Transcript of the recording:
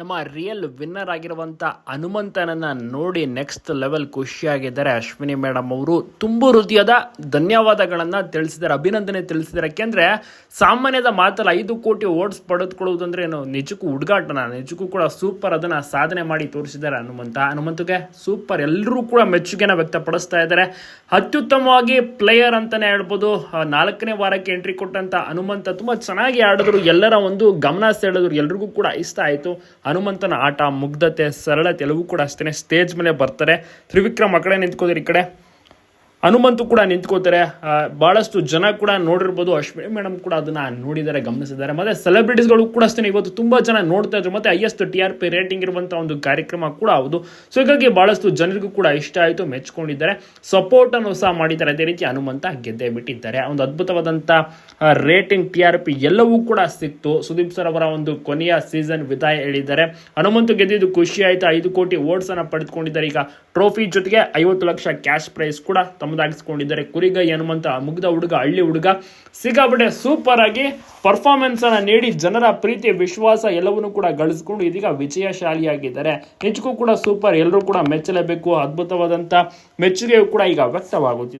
ನಮ್ಮ real winner ಆಗಿರುವಂಥ ಹನುಮಂತನನ್ನು ನೋಡಿ ನೆಕ್ಸ್ಟ್ ಲೆವೆಲ್ ಖುಷಿಯಾಗಿದ್ದಾರೆ ಅಶ್ವಿನಿ ಮೇಡಮ್ ಅವರು. ತುಂಬ ಹೃದಯದ ಧನ್ಯವಾದಗಳನ್ನು ತಿಳಿಸಿದ್ದಾರೆ, ಅಭಿನಂದನೆ ತಿಳಿಸಿದ್ದಾರೆ. ಯಾಕೆಂದರೆ ಸಾಮಾನ್ಯದ ಮಾತಲ್ಲ, ಐದು ಕೋಟಿ ಓಟ್ಸ್ ಪಡೆದುಕೊಳ್ಳುವುದಂದ್ರೆ ಏನು, ನಿಜಕ್ಕೂ ಹುಡುಗಾಟನ ನಿಜಕ್ಕೂ ಕೂಡ ಸೂಪರ್ ಅದನ್ನ ಸಾಧನೆ ಮಾಡಿ ತೋರಿಸಿದ್ದಾರೆ ಹನುಮಂತ. ಹನುಮಂತಗೆ ಸೂಪರ್ ಎಲ್ಲರೂ ಕೂಡ ಮೆಚ್ಚುಗೆನ ವ್ಯಕ್ತಪಡಿಸ್ತಾ ಇದ್ದಾರೆ. ಅತ್ಯುತ್ತಮವಾಗಿ ಪ್ಲೇಯರ್ ಅಂತಾನೆ ಹೇಳ್ಬೋದು. ನಾಲ್ಕನೇ ವಾರಕ್ಕೆ ಎಂಟ್ರಿ ಕೊಟ್ಟಂತ ಹನುಮಂತ ತುಂಬಾ ಚೆನ್ನಾಗಿ ಆಡಿದ್ರು. ಎಲ್ಲರ ಒಂದು ಗಮನ ಸೆಳೆದ್ರು. ಎಲ್ರಿಗೂ ಕೂಡ ಇಷ್ಟ ಆಯಿತು. ಹನುಮಂತನ ಆಟ, ಮುಗ್ಧತೆ ಸರಳತೆ ಎಲ್ಲವೂ ಕೂಡ ಅಷ್ಟೇ ಸ್ಟೇಜ್ ಮೇಲೆ ಬರ್ತಾರೆ. ತ್ರಿವಿಕ್ರಮ್ ಆ ಕಡೆ ನಿಂತ್ಕೋದಿರಿ ಈ ಕಡೆ. ಹನುಮಂತು ಕೂಡ ನಿಂತ್ಕೋತಾರೆ. ಭಾಳಷ್ಟು ಜನ ಕೂಡ ನೋಡಿರ್ಬೋದು. ಅಶ್ವಿನಿ ಮೇಡಮ್ ಕೂಡ ಅದನ್ನ ನೋಡಿದ್ದಾರೆ, ಗಮನಿಸಿದ್ದಾರೆ. ಮತ್ತೆ ಸೆಲೆಬ್ರಿಟೀಸ್ಗಳು ಕೂಡ ಅಷ್ಟೇ ಇವತ್ತು ತುಂಬಾ ಜನ ನೋಡ್ತಾ ಇದ್ರು. ಮತ್ತೆ highest T R P rating ಇರುವಂತ ಒಂದು ಕಾರ್ಯಕ್ರಮ ಕೂಡ ಹೌದು. ಸೊ ಹೀಗಾಗಿ ಬಹಳಷ್ಟು ಜನರಿಗೂ ಕೂಡ ಇಷ್ಟ ಆಯಿತು, ಮೆಚ್ಕೊಂಡಿದ್ದಾರೆ. ಸಪೋರ್ಟ್ ಅನ್ನು ಸಹ ಮಾಡಿದ್ದಾರೆ. ಅದೇ ರೀತಿ ಹನುಮಂತ ಗೆದ್ದೇ ಬಿಟ್ಟಿದ್ದಾರೆ ಒಂದು ಅದ್ಭುತವಾದಂತ ರೇಟಿಂಗ್ ಟಿ ಆರ್ ಪಿ ಎಲ್ಲವೂ ಕೂಡ ಸಿಕ್ತು. ಸುದೀಪ್ ಸರ್ ಅವರ ಒಂದು ಕೊನೆಯ ಸೀಸನ್ ವಿದಾಯ ಹೇಳಿದ್ದಾರೆ. ಹನುಮಂತು ಗೆದ್ದಿದ್ದು ಖುಷಿ ಆಯಿತು? ಐದು ಕೋಟಿ ಓಟ್ಸ್ ಅನ್ನ ಪಡೆದುಕೊಂಡಿದ್ದಾರೆ. ಈಗ ಟ್ರೋಫಿ ಜೊತೆಗೆ ಐವತ್ತು ಲಕ್ಷ ಕ್ಯಾಶ್ ಪ್ರೈಸ್ ಕೂಡ ತಮ್ಮದಾಗಿಸ್ಕೊಂಡಿದ್ದಾರೆ ಕುರಿಗೈ ಹನುಮಂತ ಮುಗ್ಧ ಹುಡುಗ, ಹಳ್ಳಿ ಹುಡುಗ ಸಿಕ್ಕಾಪಟ್ಟೆ ಸೂಪರ್ ಆಗಿ ಪರ್ಫಾರ್ಮೆನ್ಸ್ ಅನ್ನ ನೀಡಿ ಜನರ ಪ್ರೀತಿ, ವಿಶ್ವಾಸ ಎಲ್ಲವನ್ನೂ ಕೂಡ ಗಳಿಸ್ಕೊಂಡು ಇದೀಗ ವಿಜಯಶಾಲಿಯಾಗಿದ್ದಾರೆ. ನಿಜಕ್ಕೂ ಕೂಡ ಸೂಪರ್ ಎಲ್ಲರೂ ಕೂಡ ಮೆಚ್ಚಲೇಬೇಕು. ಅದ್ಭುತವಾದಂತ ಮೆಚ್ಚುಗೆಯು ಕೂಡ ಈಗ ವ್ಯಕ್ತವಾಗುತ್ತಿದೆ.